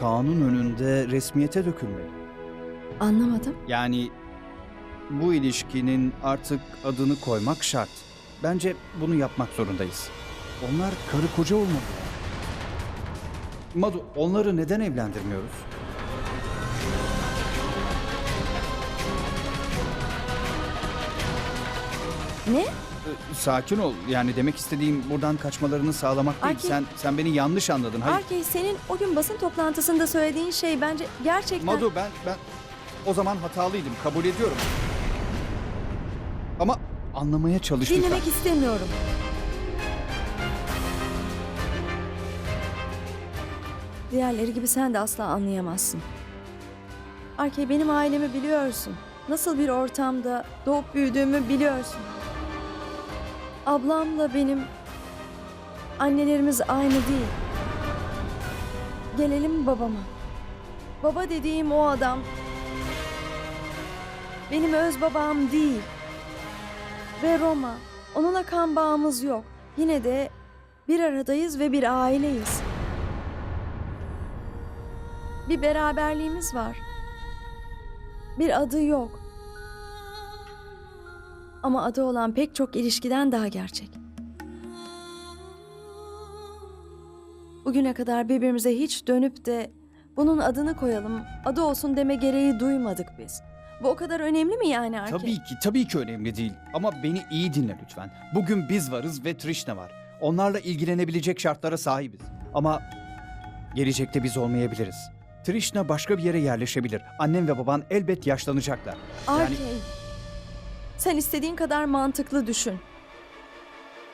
kanun önünde resmiyete dökülmeli. Anlamadım. Yani bu ilişkinin artık adını koymak şart. Bence bunu yapmak zorundayız. Onlar karı koca olmalı. Madu, onları neden evlendirmiyoruz? Ne? Sakin ol. Yani demek istediğim buradan kaçmalarını sağlamak değil. Arki- Sen sen beni yanlış anladın. Hayır. Arkey senin o gün basın toplantısında söylediğin şey bence gerçekten... Madu ben ben o zaman hatalıydım. Kabul ediyorum. Ama anlamaya çalış lütfen. Dinlemek istemiyorum. Diğerleri gibi sen de asla anlayamazsın. Arkey benim ailemi biliyorsun. Nasıl bir ortamda doğup büyüdüğümü biliyorsun. Ablamla benim annelerimiz aynı değil. Gelelim babama. Baba dediğim o adam benim öz babam değil ve Roma. Onunla kan bağımız yok. Yine de bir aradayız ve bir aileyiz. Bir beraberliğimiz var. Bir adı yok. Ama adı olan pek çok ilişkiden daha gerçek. Bugüne kadar birbirimize hiç dönüp de bunun adını koyalım, adı olsun deme gereği duymadık biz. Bu o kadar önemli mi yani Arke? Tabii ki, tabii ki önemli değil. Ama beni iyi dinle lütfen. Bugün biz varız ve Trishna var. Onlarla ilgilenebilecek şartlara sahibiz. Ama gelecekte biz olmayabiliriz. Trishna başka bir yere yerleşebilir. Annem ve baban elbet yaşlanacaklar. Yani Arkey. Sen istediğin kadar mantıklı düşün.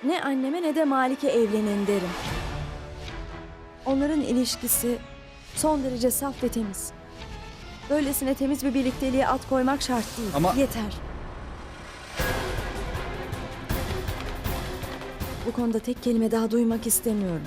Ne anneme ne de Malik'e evlenin derim. Onların ilişkisi son derece saf ve temiz. Böylesine temiz bir birlikteliğe at koymak şart değil. Ama- Yeter. Bu konuda tek kelime daha duymak istemiyorum.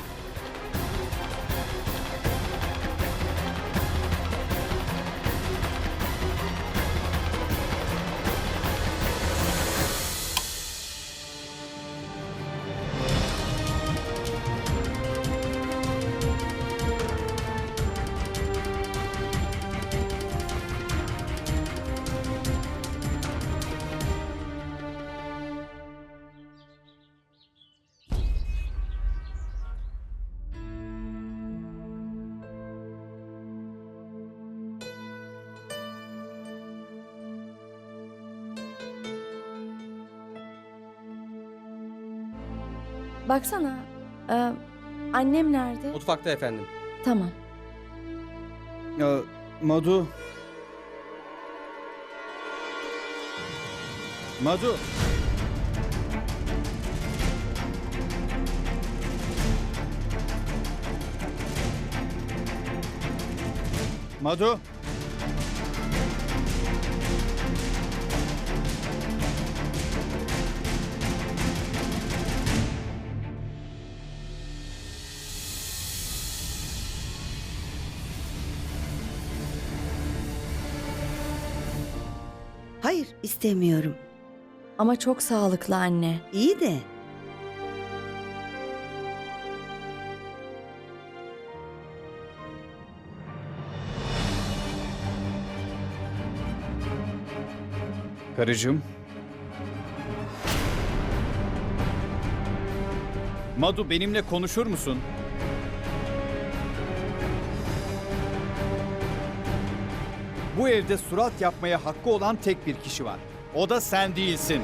Baksana. e, annem nerede? Mutfakta efendim. Tamam. e, Madu... Madu... Madu... Hayır istemiyorum. Ama çok sağlıklı anne. İyi de Karıcığım. Madu benimle konuşur musun? Bu evde surat yapmaya hakkı olan tek bir kişi var. O da sen değilsin.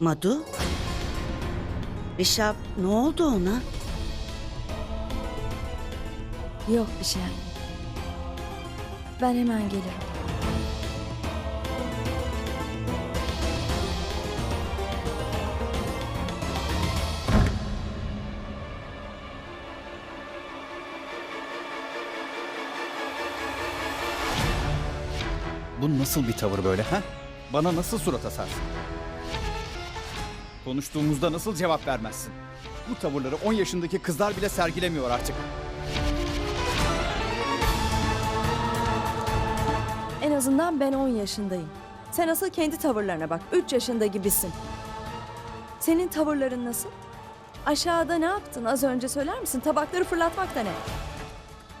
Madu? Rişap ne oldu ona? Yok bir şey. Ben hemen gelirim. Bu nasıl bir tavır böyle ha? Bana nasıl surat asarsın? Konuştuğumuzda nasıl cevap vermezsin? Bu tavırları 10 yaşındaki kızlar bile sergilemiyor artık. Azından ben 10 yaşındayım. Sen asıl kendi tavırlarına bak. 3 yaşında gibisin. Senin tavırların nasıl? Aşağıda ne yaptın az önce söyler misin? Tabakları fırlatmak da ne?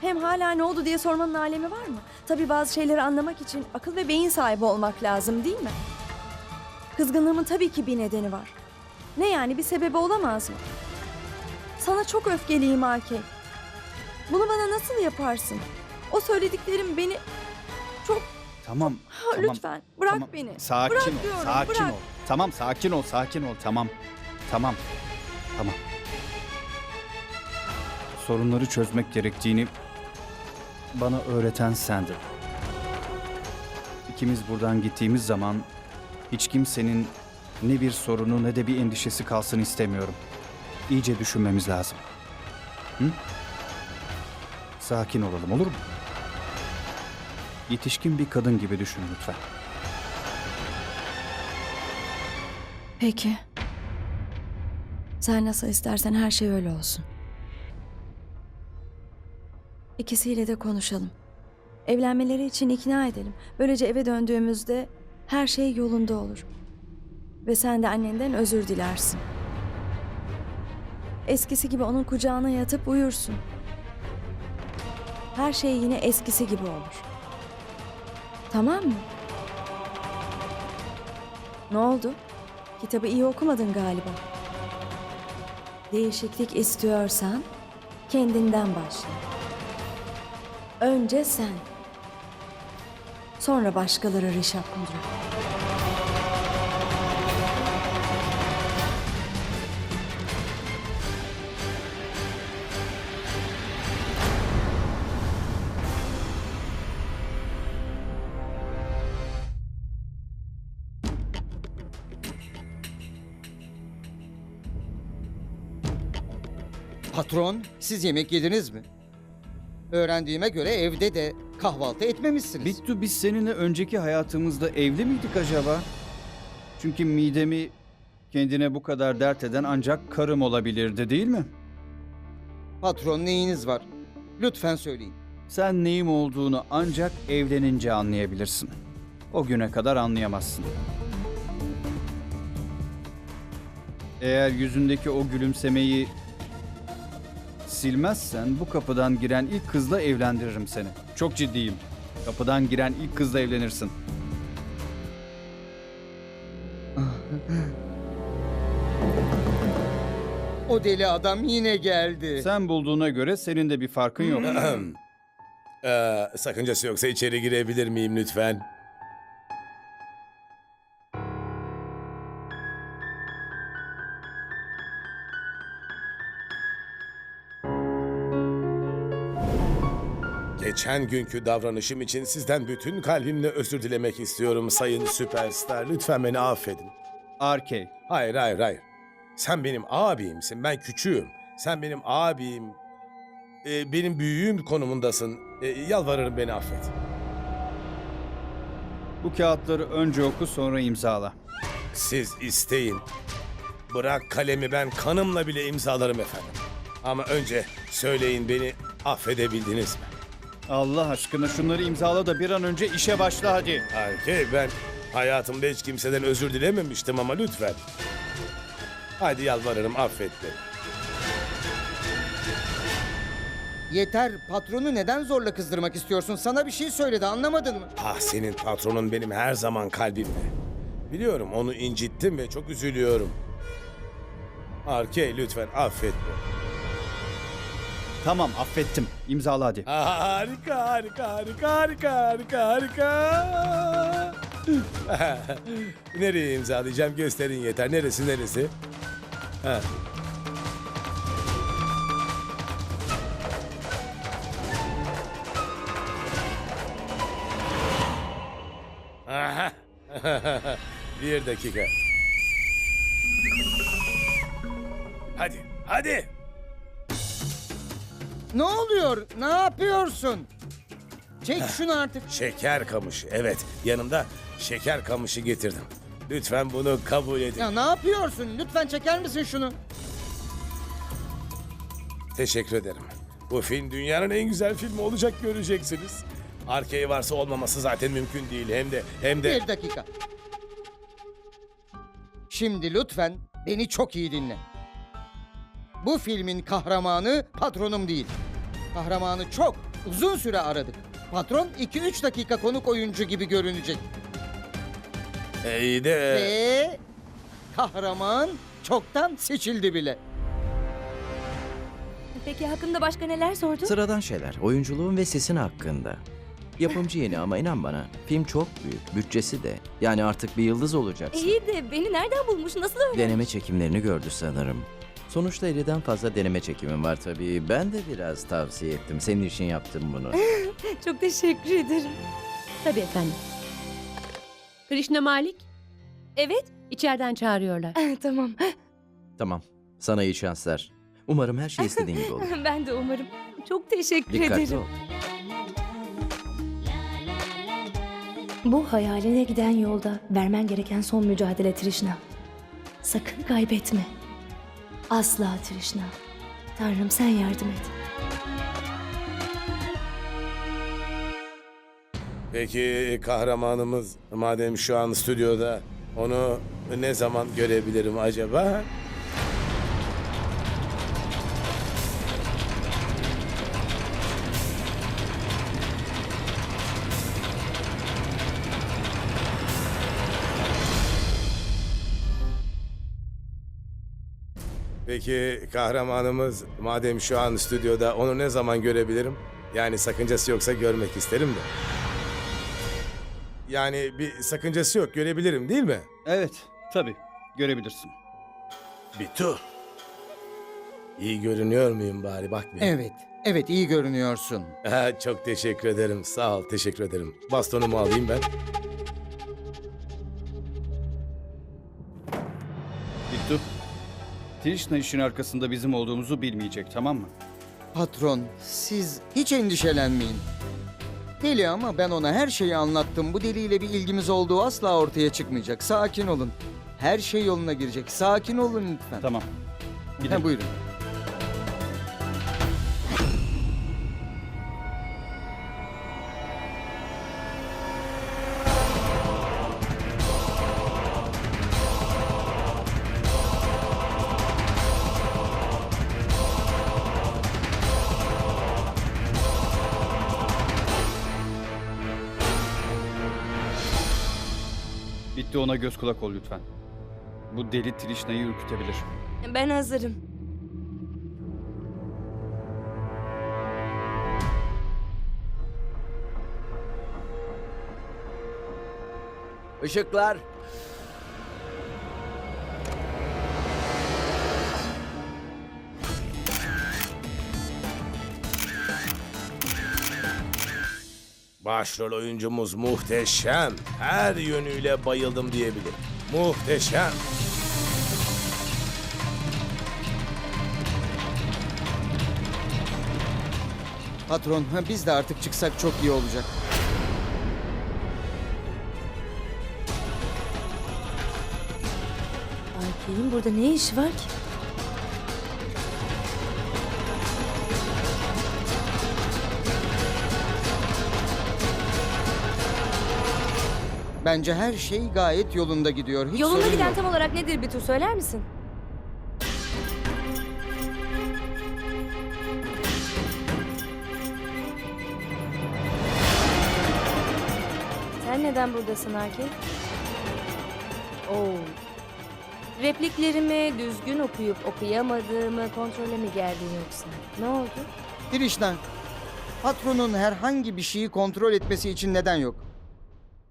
Hem hala ne oldu diye sormanın alemi var mı? Tabii bazı şeyleri anlamak için akıl ve beyin sahibi olmak lazım değil mi? Kızgınlığımın tabii ki bir nedeni var. Ne yani bir sebebi olamaz mı? Sana çok öfkeliyim Arke. Bunu bana nasıl yaparsın? O söylediklerim beni çok Tamam. Ha, tamam, lütfen bırak tamam. beni. Sakin bırak ol. diyorum, sakin bırak. ol. Tamam sakin ol. Sakin ol. Tamam. Tamam. Tamam. Sorunları çözmek gerektiğini bana öğreten sendin. İkimiz buradan gittiğimiz zaman hiç kimsenin ne bir sorunu ne de bir endişesi kalsın istemiyorum. İyice düşünmemiz lazım. Hı? Sakin olalım olur mu? Yetişkin bir kadın gibi düşün lütfen. Peki. Sen nasıl istersen her şey öyle olsun. İkisiyle de konuşalım. Evlenmeleri için ikna edelim. Böylece eve döndüğümüzde her şey yolunda olur. Ve sen de annenden özür dilersin. Eskisi gibi onun kucağına yatıp uyursun. Her şey yine eskisi gibi olur. Tamam mı? Ne oldu? Kitabı iyi okumadın galiba. Değişiklik istiyorsan kendinden başla. Önce sen. Sonra başkaları Rişap Kundra. Patron, siz yemek yediniz mi? Öğrendiğime göre evde de kahvaltı etmemişsiniz. Bittu biz seninle önceki hayatımızda evli miydik acaba? Çünkü midemi kendine bu kadar dert eden ancak karım olabilirdi değil mi? Patron neyiniz var? Lütfen söyleyin. Sen neyim olduğunu ancak evlenince anlayabilirsin. O güne kadar anlayamazsın. Eğer yüzündeki o gülümsemeyi silmezsen bu kapıdan giren ilk kızla evlendiririm seni. Çok ciddiyim. Kapıdan giren ilk kızla evlenirsin. O deli adam yine geldi. Sen bulduğuna göre senin de bir farkın yok. Ee, sakıncası yoksa içeri girebilir miyim lütfen? Geçen günkü davranışım için sizden bütün kalbimle özür dilemek istiyorum sayın süperstar. Lütfen beni affedin. RK. Hayır, hayır, hayır. Sen benim abimsin, ben küçüğüm. Sen benim abim, e, benim büyüğüm konumundasın. E, yalvarırım beni affet. Bu kağıtları önce oku sonra imzala. Siz isteyin. Bırak kalemi ben kanımla bile imzalarım efendim. Ama önce söyleyin beni affedebildiniz mi? Allah aşkına şunları imzala da bir an önce işe başla hadi. Erkek ben hayatımda hiç kimseden özür dilememiştim ama lütfen. Hadi yalvarırım affet beni. Yeter, patronu neden zorla kızdırmak istiyorsun? Sana bir şey söyledi, anlamadın mı? Ah senin patronun benim her zaman kalbimde. Biliyorum onu incittim ve çok üzülüyorum. Arke lütfen affet beni. Tamam affettim. İmzala hadi. Harika, harika, harika, harika, harika, harika. Nereye imzalayacağım gösterin yeter. Neresi, neresi? Ha. Bir dakika. Hadi, hadi. Ne oluyor? Ne yapıyorsun? Çek şunu artık. Şeker kamışı. Evet, yanımda şeker kamışı getirdim. Lütfen bunu kabul edin. Ya ne yapıyorsun? Lütfen çeker misin şunu? Teşekkür ederim. Bu film dünyanın en güzel filmi olacak göreceksiniz. Arkayı varsa olmaması zaten mümkün değil. Hem de hem de Bir dakika. Şimdi lütfen beni çok iyi dinle. Bu filmin kahramanı patronum değil. Kahramanı çok uzun süre aradık. Patron 2-3 dakika konuk oyuncu gibi görünecek. iyi de Ve kahraman çoktan seçildi bile. Peki hakkında başka neler sordu? Sıradan şeyler. Oyunculuğun ve sesin hakkında. Yapımcı yeni ama inan bana film çok büyük. Bütçesi de. Yani artık bir yıldız olacaksın. İyi de beni nereden bulmuş? Nasıl öğrendi? Deneme çekimlerini gördü sanırım. Sonuçta 50'den fazla deneme çekimim var tabii. Ben de biraz tavsiye ettim. Senin için yaptım bunu. Çok teşekkür ederim. Tabii efendim. Krishna Malik, Evet. içeriden çağırıyorlar. tamam. tamam. Sana iyi şanslar. Umarım her şey istediğin gibi olur. Ben de umarım. Çok teşekkür Dikkatli ederim. ol. Bu hayaline giden yolda vermen gereken son mücadele Trishna. Sakın kaybetme. Asla Trishna. Tanrım sen yardım et. peki kahramanımız madem şu an stüdyoda onu ne zaman görebilirim acaba? Peki kahramanımız madem şu an stüdyoda onu ne zaman görebilirim? Yani sakıncası yoksa görmek isterim de. Yani bir sakıncası yok görebilirim değil mi? Evet, tabii. Görebilirsin. Bitu. İyi görünüyor muyum bari bak bir. Evet, evet iyi görünüyorsun. Ha, çok teşekkür ederim. Sağ ol, teşekkür ederim. Bastonumu alayım ben. Bittu. Trishna işin arkasında bizim olduğumuzu bilmeyecek, tamam mı? Patron, siz hiç endişelenmeyin. Deli ama ben ona her şeyi anlattım. Bu deliyle bir ilgimiz olduğu asla ortaya çıkmayacak. Sakin olun. Her şey yoluna girecek. Sakin olun lütfen. Tamam. Gidelim. Ha, buyurun. Bitti ona göz kulak ol lütfen. Bu deli Trishna'yı ürkütebilir. Ben hazırım. Işıklar. Başrol oyuncumuz muhteşem. Her yönüyle bayıldım diyebilirim. Muhteşem. Patron, ha, biz de artık çıksak çok iyi olacak. Erkeğin burada ne işi var ki? Bence her şey gayet yolunda gidiyor. Hiç Yolunda sorun giden yok. tam olarak nedir Bitu söyler misin? Sen neden buradasın Arki? Oo. Repliklerimi düzgün okuyup okuyamadığımı kontrole mi geldin yoksa? Ne oldu? Trishna, patronun herhangi bir şeyi kontrol etmesi için neden yok.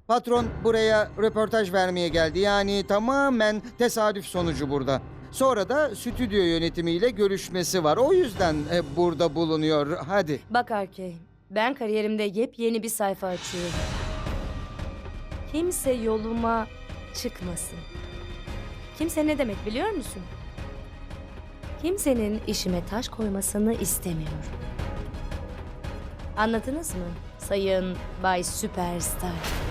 Patron buraya röportaj vermeye geldi. Yani tamamen tesadüf sonucu burada. Sonra da stüdyo yönetimiyle görüşmesi var. O yüzden e, burada bulunuyor. Hadi. Bak Arkey, ben kariyerimde yepyeni bir sayfa açıyorum. Kimse yoluma çıkmasın. Kimse ne demek biliyor musun? Kimsenin işime taş koymasını istemiyorum. Anladınız mı? Sayın Bay Süperstar.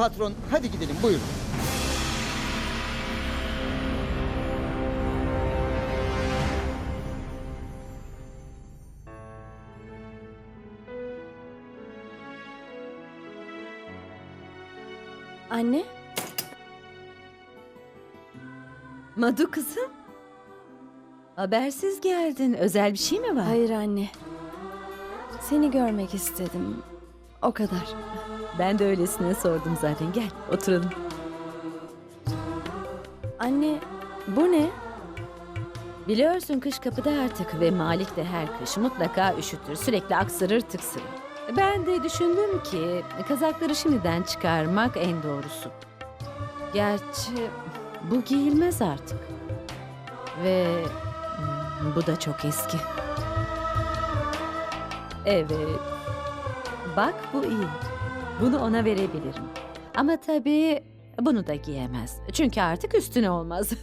Patron hadi gidelim buyurun. Anne? Madu kızım? Habersiz geldin. Özel bir şey mi var? Hayır anne. Seni görmek istedim. O kadar. Ben de öylesine sordum zaten. Gel oturalım. Anne, bu ne? Biliyorsun kış kapıda artık ve Malik de her kış mutlaka üşütür. Sürekli aksırır tıksırır. Ben de düşündüm ki kazakları şimdiden çıkarmak en doğrusu. Gerçi bu giyilmez artık. Ve hmm, bu da çok eski. Evet. Bak bu iyi. Bunu ona verebilirim. Ama tabii bunu da giyemez. Çünkü artık üstüne olmaz.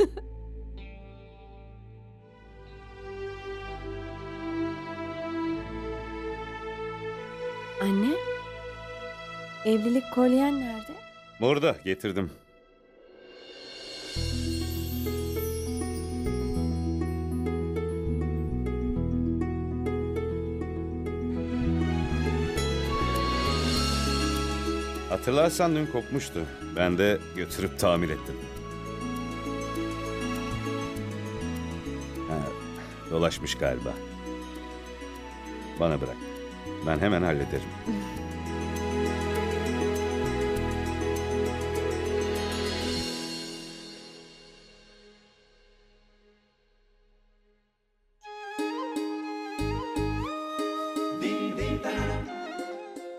Anne? Evlilik kolyen nerede? Burada getirdim. Hatırlarsan dün kopmuştu. Ben de götürüp tamir ettim. Ha, dolaşmış galiba. Bana bırak. Ben hemen hallederim.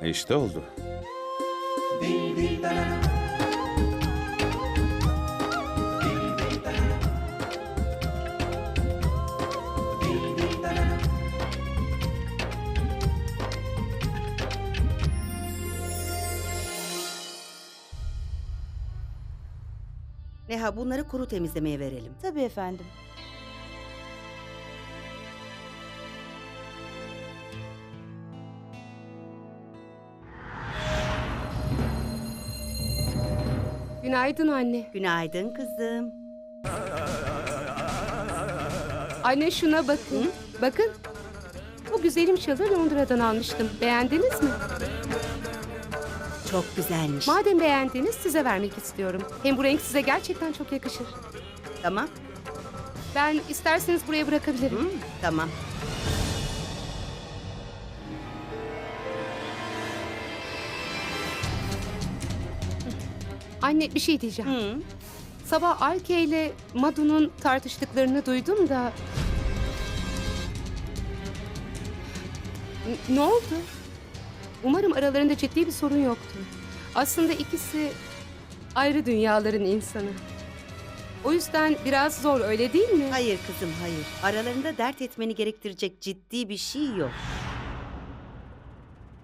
İşte oldu. Neha bunları kuru temizlemeye verelim. Tabii efendim. Günaydın anne. Günaydın kızım. Anne şuna bakın. Bakın. Bu güzelim şalı Londra'dan almıştım. Beğendiniz mi? Çok güzelmiş. Madem beğendiniz size vermek istiyorum. Hem bu renk size gerçekten çok yakışır. tamam. Ben isterseniz buraya bırakabilirim. Hı, tamam. Anne bir şey diyeceğim. Hı. Sabah Alke ile Madu'nun tartıştıklarını duydum da... N- ne oldu? Umarım aralarında ciddi bir sorun yoktur. Aslında ikisi ayrı dünyaların insanı. O yüzden biraz zor öyle değil mi? Hayır kızım hayır. Aralarında dert etmeni gerektirecek ciddi bir şey yok.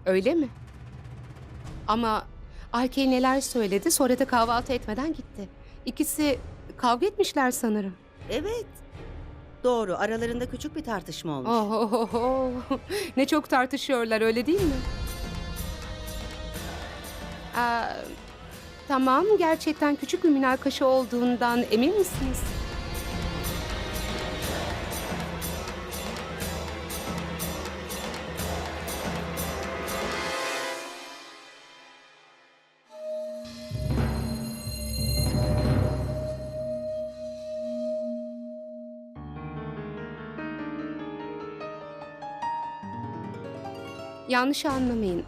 Öyle mi? Ama Alke neler söyledi sonra da kahvaltı etmeden gitti. İkisi kavga etmişler sanırım. Evet. Doğru aralarında küçük bir tartışma olmuş. Oh, ne çok tartışıyorlar öyle değil mi? Aa, tamam gerçekten küçük bir münakaşa olduğundan emin misiniz? Yanlış anlamayın.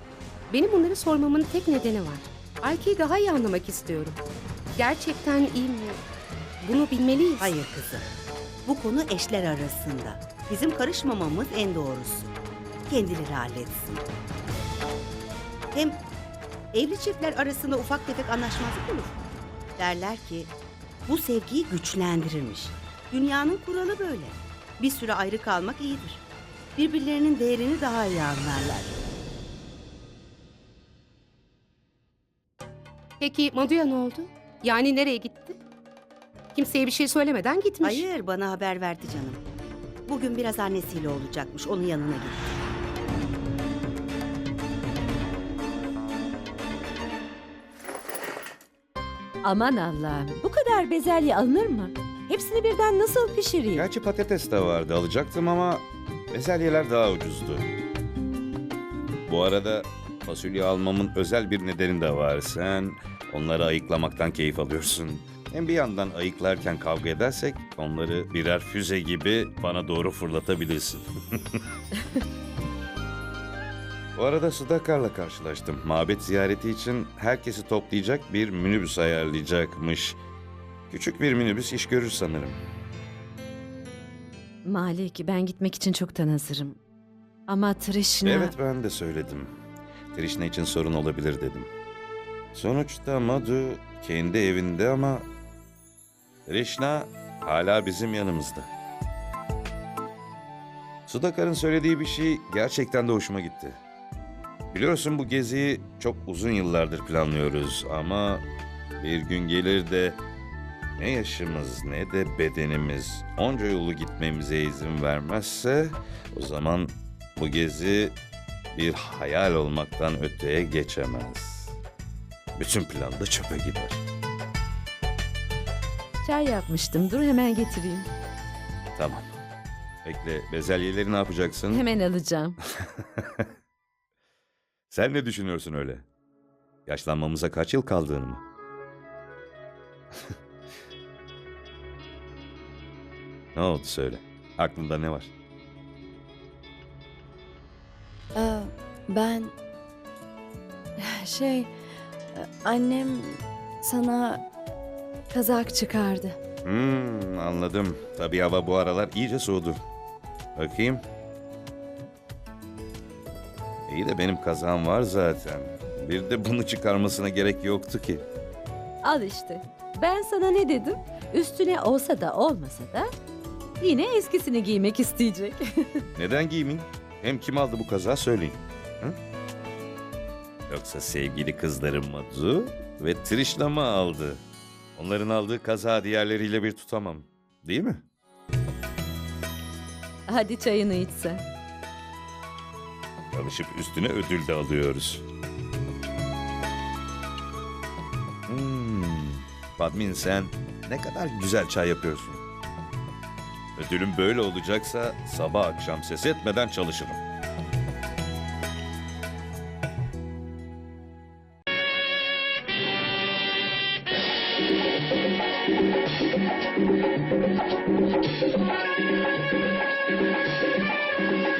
Benim bunları sormamın tek nedeni var. Alki'yi daha iyi anlamak istiyorum. Gerçekten iyi mi? Bunu bilmeliyiz. Hayır kızım. Bu konu eşler arasında. Bizim karışmamamız en doğrusu. Kendileri halletsin. Hem evli çiftler arasında ufak tefek anlaşmazlık olur. Derler ki bu sevgiyi güçlendirirmiş. Dünyanın kuralı böyle. Bir süre ayrı kalmak iyidir. Birbirlerinin değerini daha iyi anlarlar. Peki Maduya ne oldu? Yani nereye gitti? Kimseye bir şey söylemeden gitmiş. Hayır bana haber verdi canım. Bugün biraz annesiyle olacakmış. Onun yanına gitti. Aman Allah'ım. Bu kadar bezelye alınır mı? Hepsini birden nasıl pişireyim? Gerçi patates de vardı alacaktım ama bezelyeler daha ucuzdu. Bu arada fasulye almamın özel bir nedeni de var. Sen Onları ayıklamaktan keyif alıyorsun. Hem bir yandan ayıklarken kavga edersek onları birer füze gibi bana doğru fırlatabilirsin. Bu arada Sudakar'la karşılaştım. Mabet ziyareti için herkesi toplayacak bir minibüs ayarlayacakmış. Küçük bir minibüs iş görür sanırım. Malik, ben gitmek için çoktan hazırım. Ama Trishna... Evet ben de söyledim. Trishna için sorun olabilir dedim. Sonuçta Madhu kendi evinde ama Trishna hala bizim yanımızda. Sudakar'ın söylediği bir şey gerçekten de hoşuma gitti. Biliyorsun bu geziyi çok uzun yıllardır planlıyoruz ama bir gün gelir de ne yaşımız ne de bedenimiz onca yolu gitmemize izin vermezse o zaman bu gezi bir hayal olmaktan öteye geçemez. Bütün plan da çöpe gider. Çay yapmıştım. Dur hemen getireyim. Tamam. Bekle, bezelyeleri ne yapacaksın? Hemen alacağım. Sen ne düşünüyorsun öyle? Yaşlanmamıza kaç yıl kaldığını mı? ne oldu söyle. Aklında ne var? Ee, ben... Şey... Annem sana kazak çıkardı. Hmm, anladım. Tabii hava bu aralar iyice soğudu. Bakayım. İyi de benim kazağım var zaten. Bir de bunu çıkarmasına gerek yoktu ki. Al işte. Ben sana ne dedim? Üstüne olsa da olmasa da yine eskisini giymek isteyecek. Neden giymeyeyim? Hem kim aldı bu kazağı söyleyin. Hı? Yoksa sevgili kızlarım Madzu ve Trishna mı aldı? Onların aldığı kazağı diğerleriyle bir tutamam. Değil mi? Hadi çayını iç sen. Çalışıp üstüne ödül de alıyoruz. Hmm. Padmin sen ne kadar güzel çay yapıyorsun. Ödülüm böyle olacaksa sabah akşam ses etmeden çalışırım.